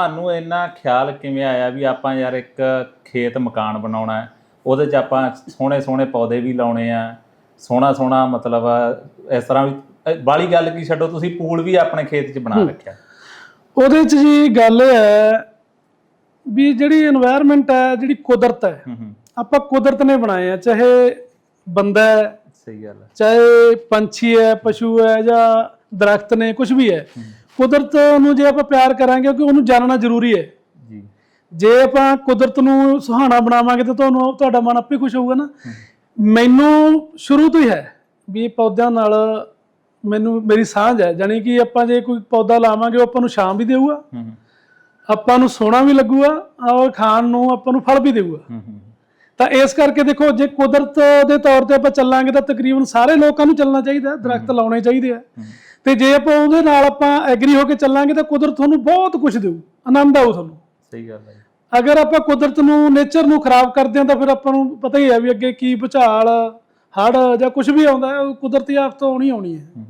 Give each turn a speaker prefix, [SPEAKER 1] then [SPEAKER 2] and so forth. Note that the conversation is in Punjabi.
[SPEAKER 1] ਤੁਹਾਨੂੰ ਇੰਨਾ ਖਿਆਲ ਕਿਵੇਂ ਆਇਆ ਵੀ ਆਪਾਂ ਯਾਰ ਇੱਕ ਖੇਤ ਮਕਾਨ ਬਣਾਉਣਾ ਉਹਦੇ 'ਚ ਆਪਾਂ ਸੋਹਣੇ ਸੋਹਣੇ ਪੌਦੇ ਵੀ ਲਾਉਣੇ ਆ। ਸੋਹਣਾ ਸੋਹਣਾ ਮਤਲਬ ਇਸ ਤਰ੍ਹਾਂ ਵੀ ਬਾਲੀ ਗੱਲ ਕੀ ਛੱਡੋ ਤੁਸੀਂ ਪੂਲ ਵੀ ਆਪਣੇ ਖੇਤ 'ਚ ਬਣਾ ਰੱਖਿਆ।
[SPEAKER 2] ਉਹਦੇ 'ਚ ਜੀ ਗੱਲ ਹੈ ਵੀ ਜਿਹੜੀ এনवायरमेंट ਹੈ ਜਿਹੜੀ ਕੁਦਰਤ ਹੈ ਆਪਾਂ ਕੁਦਰਤ ਨੇ ਬਣਾਏ ਆ ਚਾਹੇ ਬੰਦਾ ਹੈ
[SPEAKER 1] ਸਹੀ ਗੱਲ ਹੈ।
[SPEAKER 2] ਚਾਹੇ ਪੰਛੀ ਹੈ ਪਸ਼ੂ ਹੈ ਜਾਂ ਦਰਖਤ ਨੇ ਕੁਝ ਵੀ ਹੈ। ਕੁਦਰਤ ਨੂੰ ਜੇ ਆਪਾਂ ਪਿਆਰ ਕਰਾਂਗੇ ਕਿ ਉਹਨੂੰ ਜਾਣਨਾ ਜ਼ਰੂਰੀ ਹੈ।
[SPEAKER 1] ਜੀ।
[SPEAKER 2] ਜੇ ਆਪਾਂ ਕੁਦਰਤ ਨੂੰ ਸੁਹਾਣਾ ਬਣਾਵਾਂਗੇ ਤਾਂ ਤੁਹਾਨੂੰ ਤੁਹਾਡਾ ਮਨ ਆਪੇ ਖੁਸ਼ ਹੋਊਗਾ ਨਾ। ਮੈਨੂੰ ਸ਼ੁਰੂ ਤੋਂ ਹੀ ਹੈ ਵੀ ਪੌਦਿਆਂ ਨਾਲ ਮੈਨੂੰ ਮੇਰੀ ਸਾਂਝ ਹੈ। ਜਾਣੀ ਕਿ ਆਪਾਂ ਜੇ ਕੋਈ ਪੌਦਾ ਲਾਵਾਂਗੇ ਉਹ ਆਪਾਂ ਨੂੰ ਛਾਂ ਵੀ ਦੇਊਗਾ। ਆਪਾਂ ਨੂੰ ਸੋਹਣਾ ਵੀ ਲੱਗੂਗਾ ਔਰ ਖਾਣ ਨੂੰ ਆਪਾਂ ਨੂੰ ਫਲ ਵੀ ਦੇਊਗਾ। ਤਾਂ ਇਸ ਕਰਕੇ ਦੇਖੋ ਜੇ ਕੁਦਰਤ ਦੇ ਤੌਰ ਤੇ ਆਪਾਂ ਚੱਲਾਂਗੇ ਤਾਂ ਤਕਰੀਬਨ ਸਾਰੇ ਲੋਕਾਂ ਨੂੰ ਚੱਲਣਾ ਚਾਹੀਦਾ ਦਰਖਤ ਲਾਉਣੇ ਚਾਹੀਦੇ ਆ। ਤੇ ਜੇ ਆਪਾਂ ਉਹਦੇ ਨਾਲ ਆਪਾਂ ਐਗਰੀ ਹੋ ਕੇ ਚੱਲਾਂਗੇ ਤਾਂ ਕੁਦਰਤ ਤੁਹਾਨੂੰ ਬਹੁਤ ਕੁਝ ਦੇਊ ਆਨੰਦ ਆਊ ਤੁਹਾਨੂੰ।
[SPEAKER 1] ਸਹੀ ਗੱਲ ਹੈ।
[SPEAKER 2] ਅਗਰ ਆਪਾਂ ਕੁਦਰਤ ਨੂੰ ਨੇਚਰ ਨੂੰ ਖਰਾਬ ਕਰਦੇ ਹਾਂ ਤਾਂ ਫਿਰ ਆਪਾਂ ਨੂੰ ਪਤਾ ਹੀ ਹੈ ਵੀ ਅੱਗੇ ਕੀ ਭੁਚਾਲ ਹੜ ਜਾਂ ਕੁਝ ਵੀ ਆਉਂਦਾ ਕੁਦਰਤੀ ਆਫਤ ਆਉਣੀ ਆਉਣੀ
[SPEAKER 1] ਹੂੰ।